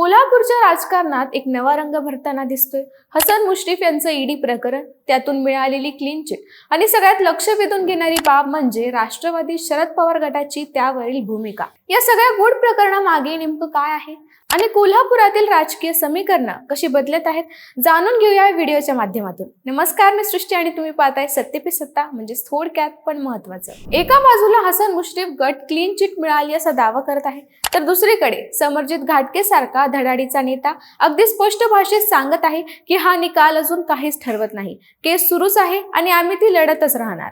कोल्हापूरच्या राजकारणात एक नवा रंग भरताना दिसतोय. हसन मुश्रीफ यांचं ईडी प्रकरण त्यातून मिळालेली क्लीन चिट आणि सगळ्यात लक्ष वेधून घेणारी बाब म्हणजे राष्ट्रवादी शरद पवार गटाची त्यावरील भूमिका. या सगळ्या गूढ प्रकरणामागे नेमकं काय आहे? आणि कोल्हापुरातील राजकीय समीकरणं कशी बदलत आहेत जाणून घेऊया व्हिडिओच्या माध्यमातून. नमस्कार मी सृष्टी आणि तुम्ही पाहताय सत्य पे सत्ता म्हणजे थोडक्यात पण महत्वाचं एका बाजूला हसन मुश्रीफ गट क्लीन चिट मिळाली असा दावा करत आहे तर दुसरीकडे समरजित घाटके सारखा धडाडीचा नेता अगदी स्पष्ट भाषेत सांगत आहे की हा निकाल अजून काहीच ठरवत नाही. केस सुरूच आहे आणि आम्ही ती लढतच राहणार.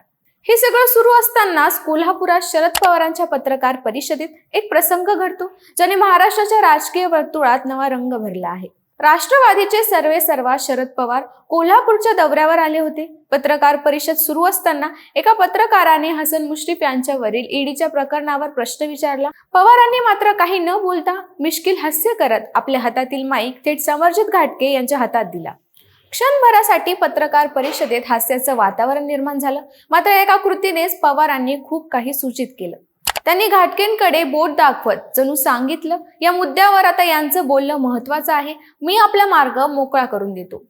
हे सगळं सुरू असतानाच कोल्हापुरात शरद पवारांच्या पत्रकार परिषदेत एक प्रसंग घडतो ज्याने महाराष्ट्राच्या राजकीय वर्तुळात नवा रंग भरला आहे. राष्ट्रवादीचे सर्वे सर्वा शरद पवार कोल्हापूरच्या दौऱ्यावर आले होते. पत्रकार परिषद सुरू असताना एका पत्रकाराने हसन मुश्रीफ यांच्यावरील ईडीच्या प्रकरणावर प्रश्न विचारला. पवारांनी मात्र काही न बोलता मिश्किल हास्य करत आपल्या हातातील माईक थेट समर्जित घाटके यांच्या हातात दिला. क्षणभरासाठी पत्रकार परिषदेत हास्याचं वातावरण निर्माण झालं. मात्र एका कृतीनेच पवारांनी खूप काही सूचित केलं. त्यांनी घाटकेंकडे बोट दाखवत जणू सांगितलं या मुद्द्यावर आता यांचं बोलणं महत्वाचं आहे. मी आपला मार्ग मोकळा करून देतो.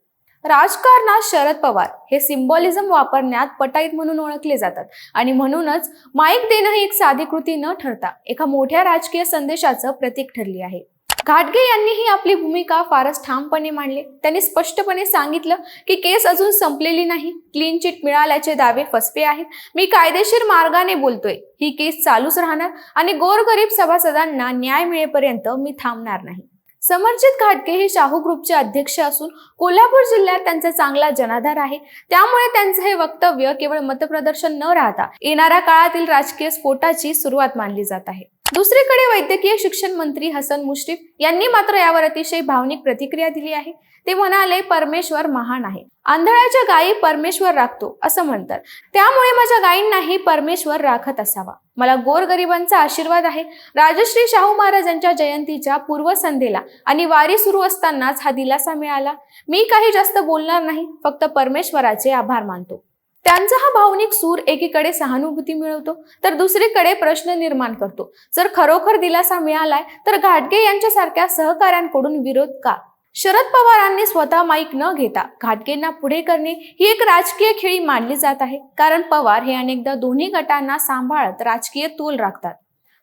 राजकारणात शरद पवार हे सिम्बॉलिझम वापरण्यात पटाईत म्हणून ओळखले जातात आणि म्हणूनच माईक देणं ही एक साधी कृती न ठरता एका मोठ्या राजकीय संदेशाचं प्रतीक ठरली आहे. घाटगे यांनीही आपली भूमिका फारच ठामपणे मांडली. त्यांनी स्पष्टपणे सांगितलं की केस अजून संपलेली नाही. क्लीन चिट मिळाल्याचे दावे फसवे आहेत. मी कायदेशीर मार्गाने बोलतोय. ही केस चालूच राहणार आणि गोरगरीब सभासदांना न्याय मिळेपर्यंत मी थांबणार नाही. समर्जित घाटगे हे शाहू ग्रुपचे अध्यक्ष असून कोल्हापूर जिल्ह्यात त्यांचा चांगला जनाधार आहे. त्यामुळे त्यांचं हे वक्तव्य केवळ मतप्रदर्शन न राहता येणाऱ्या काळातील राजकीय स्फोटाची सुरुवात मानली जात आहे. दुसरीकडे वैद्यकीय शिक्षण मंत्री हसन मुश्रीफ यांनी मात्र यावर अतिशय भावनिक प्रतिक्रिया दिली आहे. ते म्हणाले परमेश्वर महान आहे. आंधळ्याच्या गायी परमेश्वर राखतो असं म्हणतात. त्यामुळे माझ्या गायींनाही परमेश्वर राखत असावा. मला गोरगरिबांचा आशीर्वाद आहे. राजश्री शाहू महाराजांच्या जयंतीच्या पूर्वसंध्येला आणि वारी सुरू असतानाच हा दिलासा मिळाला. मी काही जास्त बोलणार नाही. फक्त परमेश्वराचे आभार मानतो. त्यांचा हा भावनिक सूर एकीकडे सहानुभूती मिळवतो तर दुसरीकडे प्रश्न निर्माण करतो. जर खरोखर दिलासा मिळालाय तर घाटगे यांच्यासारख्या सहकाऱ्यांकडून विरोध का? शरद पवारांनी स्वतः माईक न घेता घाटगेंना पुढे करणे ही एक राजकीय खेळी मानली जात आहे. कारण पवार हे अनेकदा दोन्ही गटांना सांभाळत राजकीय तोल राखतात.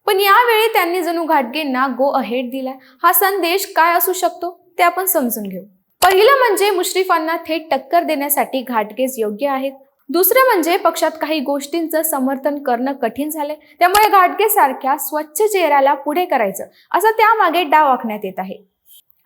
पण यावेळी त्यांनी जणू घाटगेंना गो अहेड दिलाय. हा संदेश काय असू शकतो? ते आपण समजून घेऊ. पहिलं म्हणजे मुश्रीफांना थेट टक्कर देण्यासाठी घाटगेज योग्य आहेत. दुसरं म्हणजे पक्षात काही गोष्टींचं समर्थन करणं कठीण झालंय. त्यामुळे घाटगे सारख्या स्वच्छ चेहऱ्याला पुढे करायचं असं त्यामागे डाव आखण्यात येत आहे.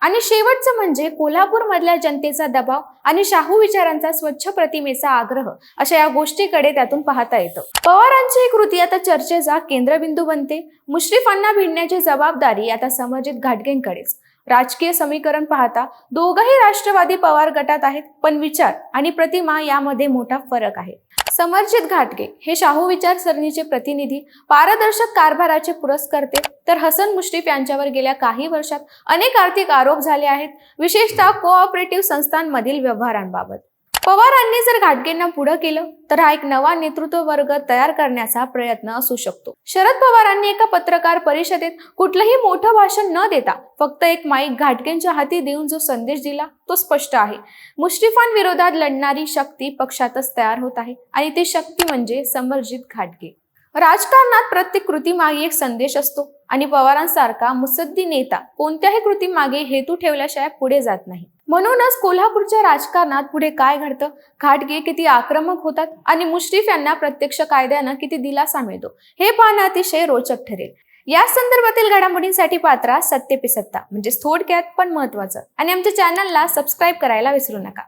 आणि शेवटचं म्हणजे कोल्हापूर मधल्या जनतेचा दबाव आणि शाहू विचारांचा स्वच्छ प्रतिमेचा आग्रह अशा या गोष्टीकडे त्यातून पाहता येतं. पवारांची कृती आता चर्चेचा केंद्रबिंदू बनते. मुश्रीफांना भिडण्याची जबाबदारी आता समर्जित घाटगेंकडेच. राजकीय समीकरण पाहता दोघही राष्ट्रवादी पवार गटात आहेत पण विचार आणि प्रतिमा यामध्ये मोठा फरक आहे. समर्जित घाटगे हे शाहू विचारसरणीचे प्रतिनिधी पारदर्शक कारभाराचे पुरस्कर्ते तर हसन मुश्रीफ यांच्यावर गेल्या काही वर्षात अनेक आर्थिक आरोप झाले आहेत विशेषतः कोऑपरेटिव्ह संस्थांमधील व्यवहारांबाबत. पवारांनी जर घाटगेंना पुढे केलं तर हा एक नवा नेतृत्व वर्ग तयार करण्याचा प्रयत्न असू शकतो. शरद पवारांनी एका पत्रकार परिषदेत कुठलंही मोठं भाषण न देता फक्त एक माईक घाटगेंच्या हाती देऊन जो संदेश दिला तो स्पष्ट आहे. मुश्रीफांविरोधात लढणारी शक्ती पक्षातच तयार होत आहे आणि ती शक्ती म्हणजे समर्जित घाटगे. राजकारणात प्रत्येक कृतीमागे एक संदेश असतो आणि पवारांसारखा मुसद्दी नेता कोणत्याही कृतीमागे हेतू ठेवल्याशिवाय पुढे जात नाही. म्हणूनच कोल्हापूरच्या राजकारणात पुढे काय घडतं? घाटगे किती आक्रमक होतात आणि मुश्रीफ यांना प्रत्यक्ष कायद्यानं किती दिलासा मिळतो? हे पाहणं अतिशय रोचक ठरेल. या संदर्भातील घडामोडींसाठी पात्रा सत्य पिसत्ता म्हणजे थोडक्यात पण महत्वाचं आणि आमच्या चॅनलला सबस्क्राईब करायला विसरू नका.